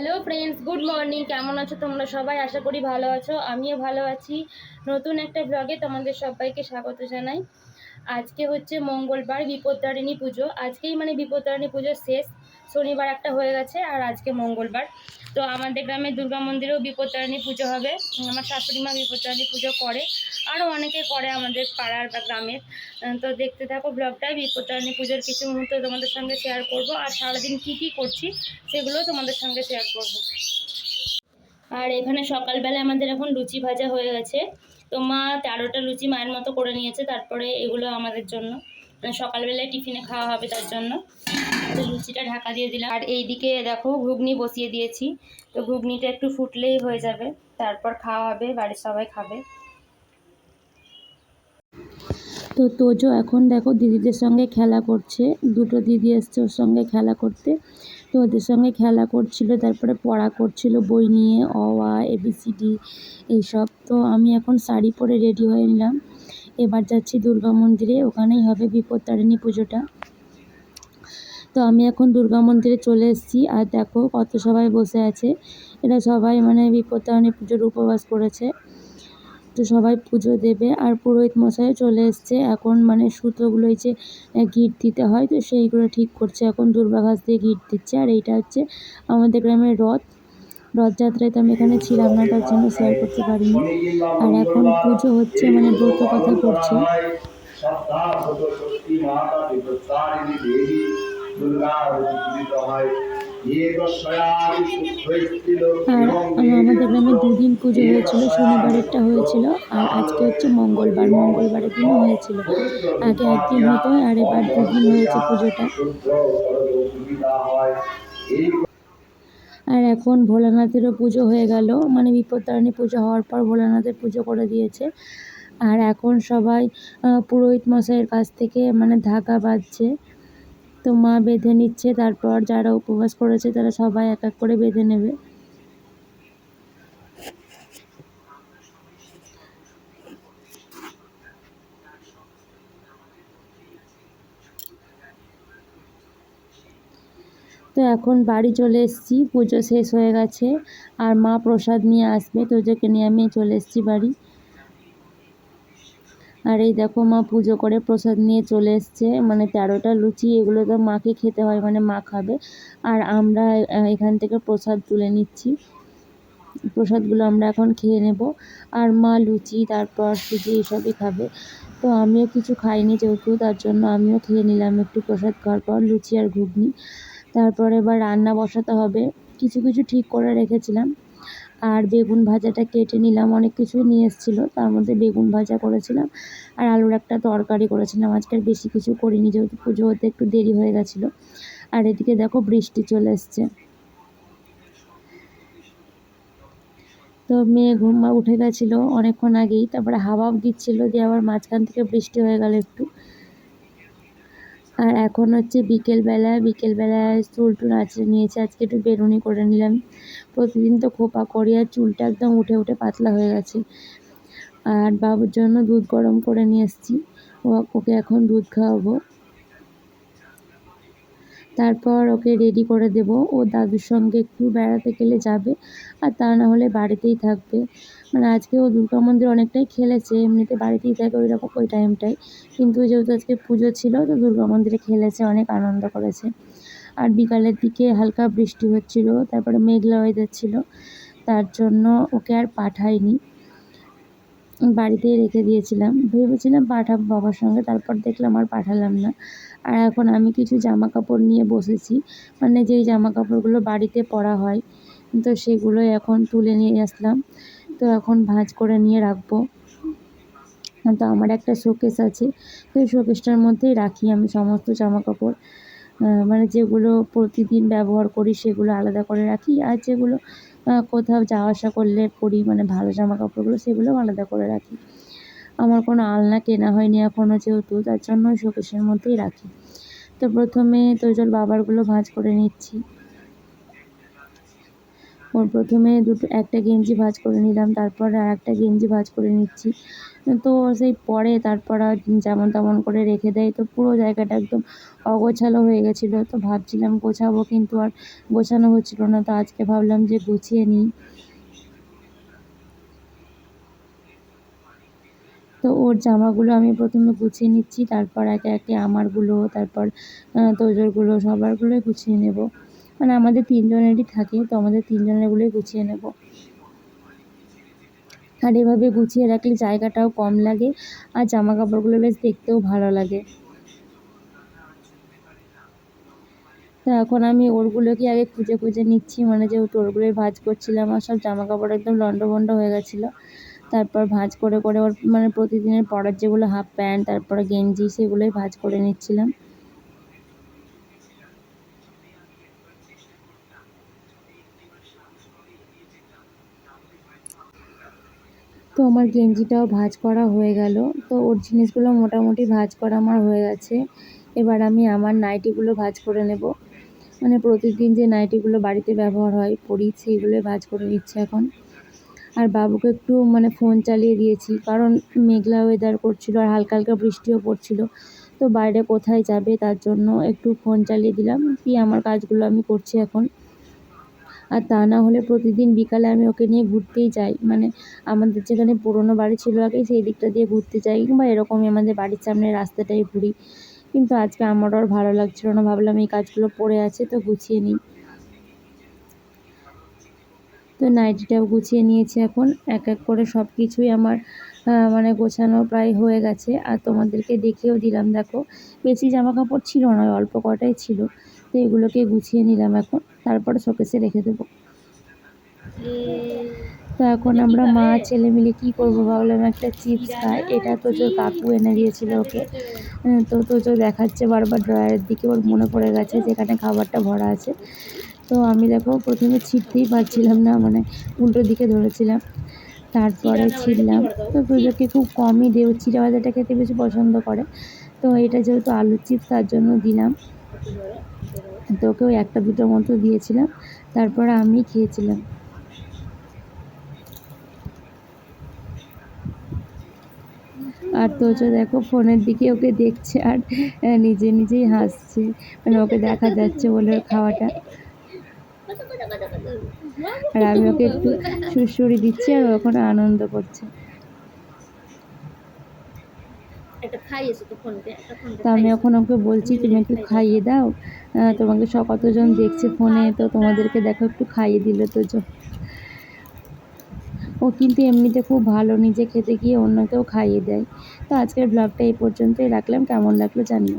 Hello friends good morning কেমন আছো তোমরা সবাই? আশা করি ভালো আছো। আমিও ভালো আছি। নতুন একটা ব্লগে তোমাদের সবাইকে স্বাগত জানাই। আজকে হচ্ছে মঙ্গলবার বিপত্তারিণী পুজো। আজকেই মানে বিপত্তারিণী পুজো শেষ শনিবার একটা হয়ে গেছে আর আজকে মঙ্গলবার। তো আমাদের গ্রামে দুর্গা মন্দিরেও বিপত্তারিণী পুজো হবে। আমার শাশুড়ি মা পুজো করে। আরও অনেকে করে আমাদের পাড়ার বা গ্রামের। তো দেখতে থাকো ব্লগটাই বিপত্তারিণী পুজোর কিছু মুহূর্ত তোমাদের সঙ্গে শেয়ার করব। আর সারাদিন কী কী করছি, সেগুলোও তোমাদের সঙ্গে শেয়ার করব। আর এখানে সকালবেলা আমাদের এখন লুচি ভাজা হয়ে গেছে। তো মা তেরোটা লুচি মায়ের মতো করে নিয়েছে, তারপরে এগুলো আমাদের জন্য। মানে সকালবেলায় টিফিনে খাওয়া হবে তার জন্য। তো লুচিটা ঢাকা দিয়ে দিলাম। আর এইদিকে দেখো ঘুগনি বসিয়ে দিয়েছি। তো ঘুগনিটা একটু ফুটলেই হয়ে যাবে। তারপর খাওয়া হবে, বাড়ির সবাই খাবে। তো তোজো এখন দেখো দিদিদের সঙ্গে খেলা করছে। দুটো দিদি এসছে ওর সঙ্গে খেলা করতে। তো ওদের সঙ্গে খেলা করছিল, তারপরে পড়া করছিল বই নিয়ে, অ, আ এবিসিডি এইসব। তো আমি এখন শাড়ি পরে রেডি হয়ে নিলাম। এবার যাচ্ছি দুর্গা মন্দিরে। ওখানেই হবে বিপত্তারিণী পুজোটা। তো আমি এখন দুর্গা মন্দিরে চলে এসেছি। আর দেখো কত সবাই বসে আছে। এরা সবাই মানে বিপত্তারিণী পুজোর উপবাস করেছে। তো সবাই পুজো দেবে। আর পুরোহিত মশাই চলে এসছে। এখন মানে সুতোগুলো এই যে গিট দিতে হয়, তো সেইগুলো ঠিক করছে। এখন দুর্বা ঘাস দিয়ে গিট দিচ্ছে। আর এইটা হচ্ছে আমাদের গ্রামের রথ। রথযাত্রায় তো আমি এখানে ছিলাম না, তার জন্য শেয়ার করতে পারিনি। আর এখন পুজো হচ্ছে মানে ব্রত কথা করছে। আমাদের গ্রামে দুদিন পুজো হয়েছিল শনিবারেরটা হয়েছিল আর আজকে হচ্ছে মঙ্গলবার মঙ্গলবারের দিনও হয়েছিল। আগে একদিন হতো আর এবার দুদিন হয়েছে পুজোটা। আর এখন ভোলানাথেরও পুজো হয়ে গেল মানে বিপত্তারিণী পুজো হওয়ার পর ভোলানাথের পুজো করে দিয়েছে। আর এখন সবাই পুরোহিত মশাইয়ের কাছ থেকে মানে ধাগা বাঁধছে। তো মা বেঁধে নিচ্ছে, তারপর যারা উপবাস করেছে তারা সবাই এক এক করে বেঁধে নেবে। তো এখন বাড়ি চলে এসেছি, পুজো শেষ হয়ে গেছে, আর মা প্রসাদ নিয়ে আসবে, তোজোকে নিয়ে আমি চলে এসেছি বাড়ি। আর এই দেখো মা পুজো করে প্রসাদ নিয়ে চলে এসছে। মানে তেরোটা লুচি, এগুলো তো মাকে খেতে হয় মানে মা খাবে। আর আমরা এখান থেকে প্রসাদ তুলে নিচ্ছি। প্রসাদগুলো আমরা এখন খেয়ে নেব। আর মা লুচি, তারপর সুজি, এসবই খাবে। তো আমিও কিছু খাইনি যেহেতু, তার জন্য আমিও খেয়ে নিলাম একটু প্রসাদ খাওয়ার পর, লুচি আর ঘুগনি। তারপর এবার রান্না বসাতে হবে। কিছু কিছু ঠিক করে রেখেছিলাম। আর বেগুন ভাজাটা কেটে নিলাম, অনেক কিছুই নিয়ে এসেছিল। তার মধ্যে বেগুন ভাজা করেছিলাম আর আলুর একটা তরকারি করেছিলাম। আজকে আর বেশি কিছু করিনি, যেহেতু পুজো হতে একটু দেরি হয়ে গেছিল। আর এদিকে দেখো বৃষ্টি চলে এসছে। তো মেয়ে ঘুমা উঠে গেছিল অনেকক্ষণ আগেই, তারপরে হাওয়াও দিচ্ছিল, দিয়ে আবার মাঝখান থেকে বৃষ্টি হয়ে গেল একটু। আর এখন হচ্ছে বিকেলবেলা, বিকেলবেলায় চুল টুল আছে নিয়েছে। আজকে একটু বেরুনি করে নিলাম। প্রতিদিন তো খোপা করি আর চুলটা একদম উঠে উঠে পাতলা হয়ে গেছে। আর বাবুর জন্য দুধ গরম করে নিয়ে এসেছি। ওকে এখন দুধ খাওয়াবো। তারপর ওকে রেডি করে দেব। ও দাদুর সঙ্গে একটু বেড়াতে গেলে যাবে, আর তা না হলে বাড়িতেই থাকবে। মানে আজকে ও দুর্গা মন্দির অনেকটাই খেলেছে, এমনিতে বাড়িতেই থাকে ওই রকম ওই টাইমটাই কিন্তু যেহেতু আজকে পুজো ছিল, তো দুর্গা মন্দিরে খেলেছে, অনেক আনন্দ করেছে। আর বিকালের দিকে হালকা বৃষ্টি হচ্ছিল, তারপরে মেঘলা ওয়েদার ছিল, তার জন্য ওকে আর পাঠাইনি বাড়িতেই রেখে দিয়েছিলাম। ভেবেছিলাম পাঠাবো বাবার সঙ্গে, তারপর দেখলাম আর পাঠালাম না। আর এখন আমি কিছু জামা কাপড় নিয়ে বসেছি। মানে যেই জামা কাপড়গুলো বাড়িতে পরা হয়, তো সেগুলোই এখন তুলে নিয়ে আসলাম। তো এখন ভাঁজ করে নিয়ে রাখব। তো আমার একটা শোকেস আছে। তো এই শোকেসটার মধ্যেই রাখি আমি সমস্ত জামা কাপড় মানে যেগুলো প্রতিদিন ব্যবহার করি সেগুলো আলাদা করে রাখি। আর যেগুলো কোথাও যাওয়া আসা করলে পরি মানে ভালো জামা কাপড়গুলো সেগুলো আলাদা করে রাখি। আমার কোনো আলনা কেনা হয়নি এখনও যেহেতু, তার জন্য শোকেসের মধ্যেই রাখি। তো প্রথমে তোজোর বাবারগুলো ভাঁজ করে নিচ্ছি। ওর প্রথমে দুটো, একটা গেঞ্জি ভাঁজ করে নিলাম, তারপর আর একটা গেঞ্জি ভাঁজ করে নিচ্ছি। তো সেই পরে তারপর আর যেমন তেমন করে রেখে দেয়, তো পুরো জায়গাটা একদম অগোছালো হয়ে গেছিল। তো ভাবছিলাম গোছাবো, কিন্তু আর গোছানো হচ্ছিল না, তো আজকে ভাবলাম যে গুছিয়ে নিই। তো ওর জামাগুলো আমি প্রথমে গুছিয়ে নিচ্ছি, তারপর একে একে আমারগুলো, তারপর তোজোরগুলো, সবারগুলোই গুছিয়ে নেব। মানে আমাদের তিনজনেরই থাকে, তো আমাদের তিনজনেরগুলোই গুছিয়ে নেব। আর এভাবে গুছিয়ে রাখলে জায়গাটাও কম লাগে, আর জামা কাপড়গুলো বেশ দেখতেও ভালো লাগে। তো এখন আমি ওরগুলোকে আগে খুঁজে খুঁজে নিচ্ছি মানে যেহেতু ওরগুলোই ভাজ করছিলাম আর সব জামা কাপড় একদম লন্ডভন্ড হয়ে গেছিল। তারপর ভাঁজ করে করে ওর মানে প্রতিদিনের পরার যেগুলো হাফ প্যান্ট, তারপরে গেঞ্জি, সেগুলোই ভাঁজ করে নিচ্ছিলাম। তো আমার গেঞ্জিটাও ভাঁজ করা হয়ে গেল। তো ওর জিনিসগুলো মোটামুটি ভাঁজ করা আমার হয়ে গেছে। এবার আমি আমার নাইটিগুলো ভাঁজ করে নেব। মানে প্রতিদিন যে নাইটিগুলো বাড়িতে ব্যবহার হয়, পরি সেইগুলোই ভাঁজ করে নিচ্ছে এখন। আর বাবুকে একটু মানে ফোন চালিয়ে দিয়েছি, কারণ মেঘলা ওয়েদার করছিল আর হালকা হালকা বৃষ্টিও পড়ছিল। তো বাইরে কোথায় যাবে তার জন্য একটু ফোন চালিয়ে দিলাম। কি আমার কাজগুলো আমি করছি এখন? আর তা না হলে প্রতিদিন বিকালে আমি ওকে নিয়ে ঘুরতেই যাই। মানে আমাদের যেখানে পুরোনো বাড়ি ছিল আগে সেই দিকটা দিয়ে ঘুরতে যাই কিংবা এরকমই আমাদের বাড়ির সামনে রাস্তাটাই ঘুরি। কিন্তু আজকে আমারও আর ভালো লাগছিল না, ভাবলাম এই কাজগুলো পড়ে আছে তো গুছিয়ে নিই। তো নাইটিটাও গুছিয়ে নিয়েছি এখন, এক এক করে সব কিছুই আমার মানে গোছানো প্রায় হয়ে গেছে। আর তোমাদেরকে দেখেও দিলাম, দেখো। বেশি জামা কাপড় ছিল না অল্প কটাই ছিল। তো এগুলোকে গুছিয়ে নিলাম এখন, তারপরে শোকেসে রেখে দেবো। তো এখন আমরা মা, ছেলে মিলে কী করব ভাবলাম, একটা চিপস খাই। এটা তো যে কাকু এনে দিয়েছিল ওকে। তো তো যে দেখাচ্ছে বারবার ড্রয়ারের দিকে, ওর মনে পড়ে গেছে যেখানে খাবারটা ভরা আছে। তো আমি দেখো প্রথমে ছিটতেই পারছিলাম না মানে উল্টো দিকে ধরেছিলাম। তারপরে ছিললাম তো পুজোকে খুব কমই দেও চিড়া ভাজাটা খেতে বেশি পছন্দ করে। তো এটা যেহেতু আলুর চিপস, তার জন্য দিলাম। তো ওকেও একটা দুটো মতো দিয়েছিলাম। তারপরে আমি খেয়েছিলাম। আর তোজো দেখো, ফোনের দিকে ওকে দেখছে আর নিজে নিজেই হাসছে। মানে ওকে দেখা যাচ্ছে বলে খাওয়াটা। আর আমি ওকে একটু সুড়সুড়ি দিচ্ছি আর ওখানে আনন্দ করছে। তো আমি এখন ওকে বলছি তুমি একটু খাইয়ে দাও। তোমাকে সব কতজন দেখছে ফোনে তো তোমাদেরকে দেখো একটু খাইয়ে দিল তো ও কিন্তু এমনিতে খুব ভালো নিজে খেতে গিয়ে অন্যকেও খাইয়ে দেয়। তো আজকের ব্লগটা এই পর্যন্তই রাখলাম কেমন লাগল জানিও।